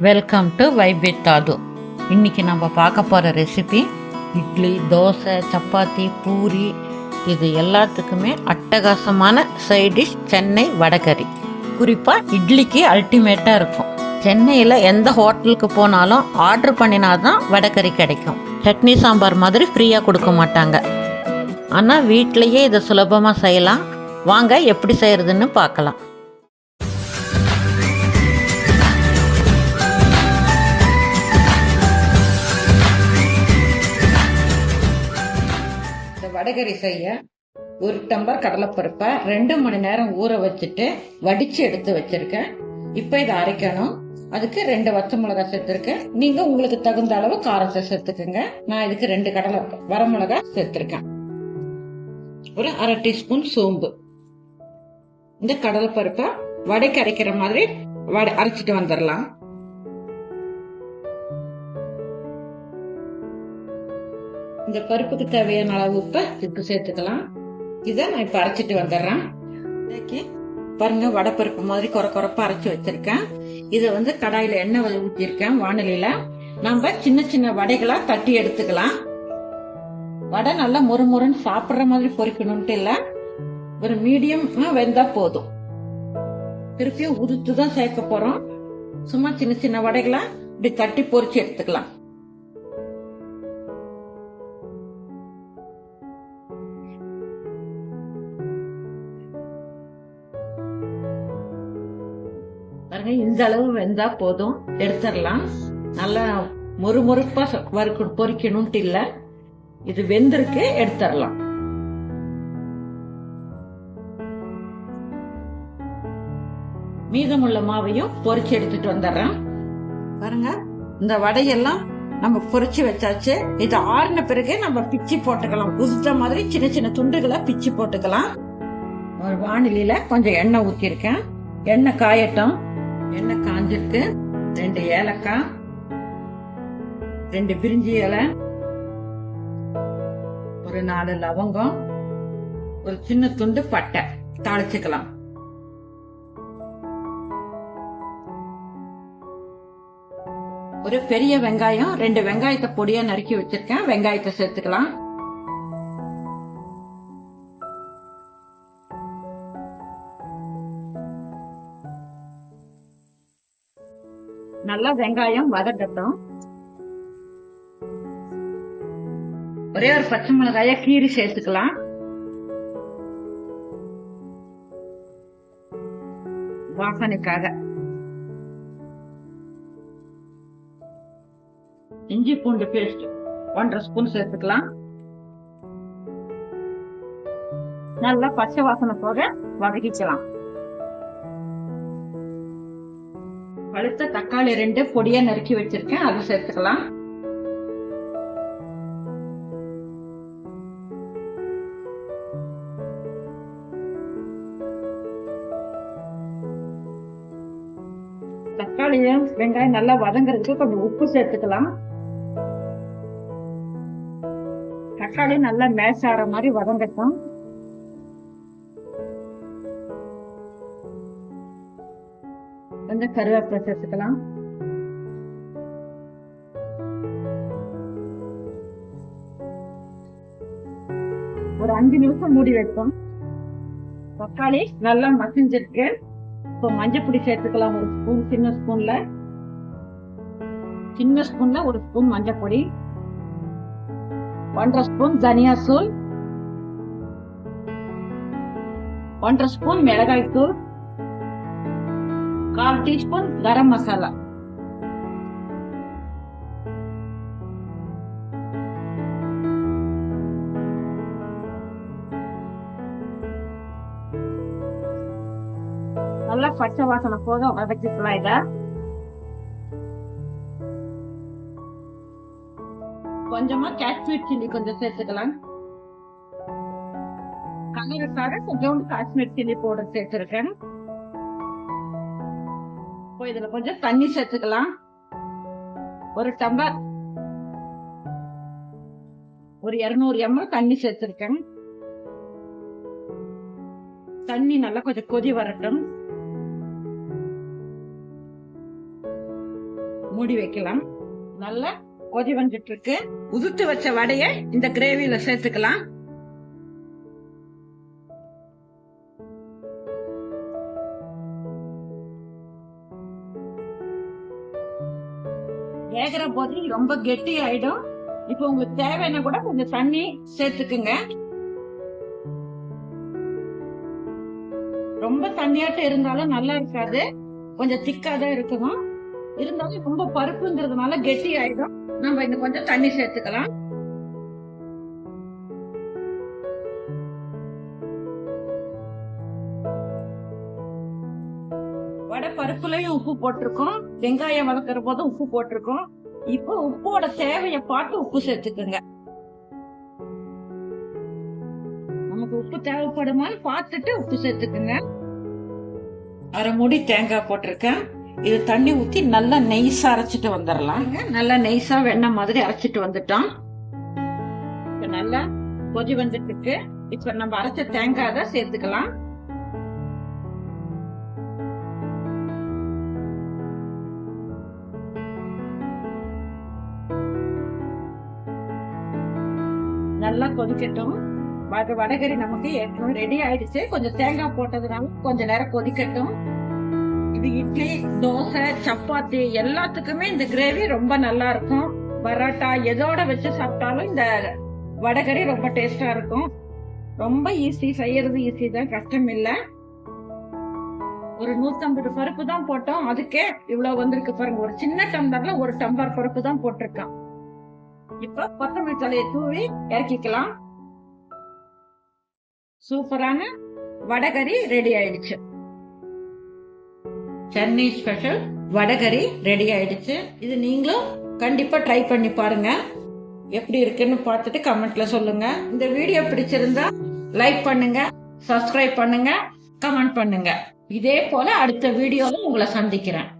Welcome to வைபிட் தாது இன்றைக்கி நம்ம பார்க்க போகிற ரெசிபி இட்லி தோசை சப்பாத்தி பூரி இது எல்லாத்துக்குமே அட்டகாசமான சைடிஷ் சென்னை வடகறி குறிப்பாக இட்லிக்கு அல்டிமேட்டாக இருக்கும். சென்னையில் எந்த ஹோட்டலுக்கு போனாலும் ஆர்டர் பண்ணினா தான் வடகறி கிடைக்கும். சட்னி சாம்பார் மாதிரி ஃப்ரீயாக கொடுக்க மாட்டாங்க. ஆனால் வீட்டிலையே இதை சுலபமாக செய்யலாம். வாங்க எப்படி செய்கிறதுன்னு பார்க்கலாம். வடகறி செய்ய ஒரு டம்பர் கடலைப்பருப்பை ரெண்டு மணி நேரம் ஊற வச்சுட்டு வடிச்சு எடுத்து வச்சிருக்கேன். இப்போ இதை அரைக்கணும். அதுக்கு ரெண்டு வத்த மிளகாய் சேர்த்துருக்கேன். நீங்க உங்களுக்கு தகுந்த அளவு காரத்தை சேர்த்துக்குங்க. நான் இதுக்கு ரெண்டு கடலை வரமிளகாய் சேர்த்துருக்கேன். ஒரு அரை டீஸ்பூன் சோம்பு. இந்த கடலைப்பருப்பை வடைக்கு அரைக்கிற மாதிரி வடை அரைச்சிட்டு வந்துடலாம். இந்த பருப்புக்கு தேவையான அளவு உப்பை இதுக்கு சேர்த்துக்கலாம். இதை நான் இப்போ அரைச்சிட்டு வந்துடுறேன். இன்னைக்கு பாருங்க வடைப்பருப்பு மாதிரி குறை குறைப்பா அரைச்சி வச்சிருக்கேன். இதை வந்து கடாயில் எண்ணெய் ஊற்றிருக்கேன் வானொலியில். நம்ம சின்ன சின்ன வடைகளாக தட்டி எடுத்துக்கலாம். வடை நல்லா முறுமுறுன்னு சாப்பிட்ற மாதிரி பொறிக்கணும்ட்டு இல்லை. ஒரு மீடியம் வெந்தா போதும். திருப்பியும் உதுத்து தான் சேர்க்க போகிறோம் சும்மா சின்ன சின்ன வடைகளாக இப்படி தட்டி பொறிச்சு எடுத்துக்கலாம். பாருங்க இந்த அளவு வெந்தா போதும். எடுத்துடலாம். நல்லா மொறுமொறுப்பா வறுக்கு பொறிக்கணும்ட்டு இல்ல. இது வெந்திருக்கு எடுத்துடலாம். மீதமுள்ள மாவையும் பொறிச்சு எடுத்துட்டு வந்துடுறேன். பாருங்க இந்த வடையெல்லாம் நம்ம பொறிச்சு வச்சாச்சு. இது ஆறின பிறகு நம்ம பிச்சு போட்டுக்கலாம். உதுத்த மாதிரி சின்ன சின்ன துண்டுகளை பிச்சு போட்டுக்கலாம். ஒரு வானிலையில கொஞ்சம் எண்ணெய் ஊத்திருக்கேன். எண்ணெய் காயட்டும். எண்ணெய் காஞ்சிருக்கு. ரெண்டு ஏலக்காய் ரெண்டு பிரிஞ்சி இலை ஒரு நாலு லவங்கம் ஒரு சின்ன துண்டு பட்டை. தாளிச்சுக்கலாம். ஒரு பெரிய வெங்காயம் ரெண்டு வெங்காயத்தை பொடியா நறுக்கி வச்சிருக்கேன். வெங்காயத்தை சேர்த்துக்கலாம். நல்லா வெங்காயம் வதக்கட்டும். ஒரே ஒரு பச்சை மிளகாய கீரி சேர்த்துக்கலாம். வாசனைக்காக. இஞ்சி பூண்டு பேஸ்ட் ஒன்றரை ஸ்பூன் சேர்த்துக்கலாம். நல்லா பச்சை வாசனை போக வதக்கிக்கலாம். பழுத்த தக்காளி ரெண்டு பொடியா நறுக்கி வச்சிருக்கேன். அதை சேர்த்துக்கலாம். தக்காளியும் வெங்காயம் நல்லா வதங்குறதுக்கு கொஞ்சம் உப்பு சேர்த்துக்கலாம். தக்காளி நல்லா மேஷ் மாதிரி வதங்கட்டும். கொஞ்சம் கருவேப்பிலை சேர்த்துக்கலாம். ஒரு அஞ்சு நிமிஷம் மூடி வைப்போம். தக்காளி நல்லா மசிஞ்சிருக்கு. இப்போ மஞ்சப்பொடி சேர்த்துக்கலாம். ஒரு ஸ்பூன் சின்ன ஸ்பூன்ல. சின்ன ஸ்பூன்ல ஒரு ஸ்பூன் மஞ்சப்பொடி ஒன்றரை ஸ்பூன் தனியா தூள் ஒன்றரை ஸ்பூன் மிளகாய் தூள். கால் டீஸ்பூன் கரம் மசாலா நல்லா பச்சை வாசனை போக வதக்கிக்கலாம் இத கொஞ்சமா காஷ்மீர் சில்லி கொஞ்சம் சேர்த்துக்கலாம் கலருக்காக கொஞ்சம் காஷ்மீர் சில்லி பவுடர் சேர்த்திருக்கேன் இப்போ இதுல கொஞ்சம் தண்ணி சேர்த்துக்கலாம். ஒரு டம்ளர். ஒரு இருநூறு எம்எல் தண்ணி சேர்த்திருக்கேன். தண்ணி நல்லா கொஞ்சம் கொதி வரட்டும். மூடி வைக்கலாம். நல்லா கொதி வந்துட்டு இருக்கு. உதுத்து வச்ச வடைய இந்த கிரேவியில சேர்த்துக்கலாம். வேகிற போது ரொம்ப கெட்டி ஆயிடும் இப்போ உங்களுக்கு தேவைன்னா கூட கொஞ்சம் தண்ணி சேர்த்துக்குங்க. ரொம்ப தண்ணியாட்டம் இருந்தாலும் நல்லா இருக்காது. கொஞ்சம் திக்கா தான் இருக்கணும். இருந்தாலும் ரொம்ப பருப்புங்கிறதுனால கெட்டி ஆயிடும் நம்ம இன்னும் கொஞ்சம் தண்ணி சேர்த்துக்கலாம். வடை பருப்புலயும் உப்பு போட்டிருக்கோம். வெங்காயம் வளர்க்குற போதும் உப்பு போட்டிருக்கோம். இப்போ உப்போட தேவையை பார்த்து உப்பு சேர்த்துக்குங்க. நமக்கு உப்பு தேவைப்படுமான்னு பார்த்துட்டு உப்பு சேர்த்துக்குங்க. அரை மூடி தேங்காய் போட்டிருக்கேன். இது தண்ணி ஊத்தி நல்லா நெய்ஸா அரைச்சிட்டு வந்துடலாம். நல்லா நெய்ஸா வெண்ணெய் மாதிரி அரைச்சிட்டு வந்துட்டோம். இப்ப நல்லா கொதி வந்துட்டு இருக்கு இப்ப நம்ம அரைச்ச தேங்காய் தான் சேர்த்துக்கலாம். நல்லா கொதிக்கட்டும். அது வடகறி நமக்கு ஏற்கனவே ரெடி ஆயிடுச்சு. கொஞ்சம் தேங்காய் போட்டதுனால கொஞ்ச நேரம் கொதிக்கட்டும். இது இட்லி தோசை சப்பாத்தி எல்லாத்துக்குமே இந்த கிரேவி ரொம்ப நல்லா இருக்கும். பரோட்டா எதோட வச்சு சாப்பிட்டாலும் இந்த வடகறி ரொம்ப டேஸ்டா இருக்கும். ரொம்ப ஈஸி செய்யறது ஈஸி தான். கஷ்டம் இல்லை. ஒரு நூத்தம்பது பருப்பு தான் போட்டோம். அதுக்கே இவ்வளவு வந்திருக்கு பாருங்க. ஒரு சின்ன டம்ளர்ல ஒரு டம்ளர் பருப்பு தான் போட்டிருக்கான். இப்ப கொத்தமல்லி தலையை தூவி இறக்கிக்கலாம். சூப்பரான வடகறி ரெடி ஆயிடுச்சு. சென்னை ஸ்பெஷல் வடகறி ரெடி ஆயிடுச்சு. இது நீங்களும் கண்டிப்பா ட்ரை பண்ணி பாருங்க. எப்படி இருக்குன்னு பார்த்துட்டு கமெண்ட்ல சொல்லுங்க. இந்த வீடியோ பிடிச்சிருந்தா லைக் பண்ணுங்க சப்ஸ்கிரைப் பண்ணுங்க கமெண்ட் பண்ணுங்க. இதே போல அடுத்த வீடியோல உங்களை சந்திக்கிறேன்.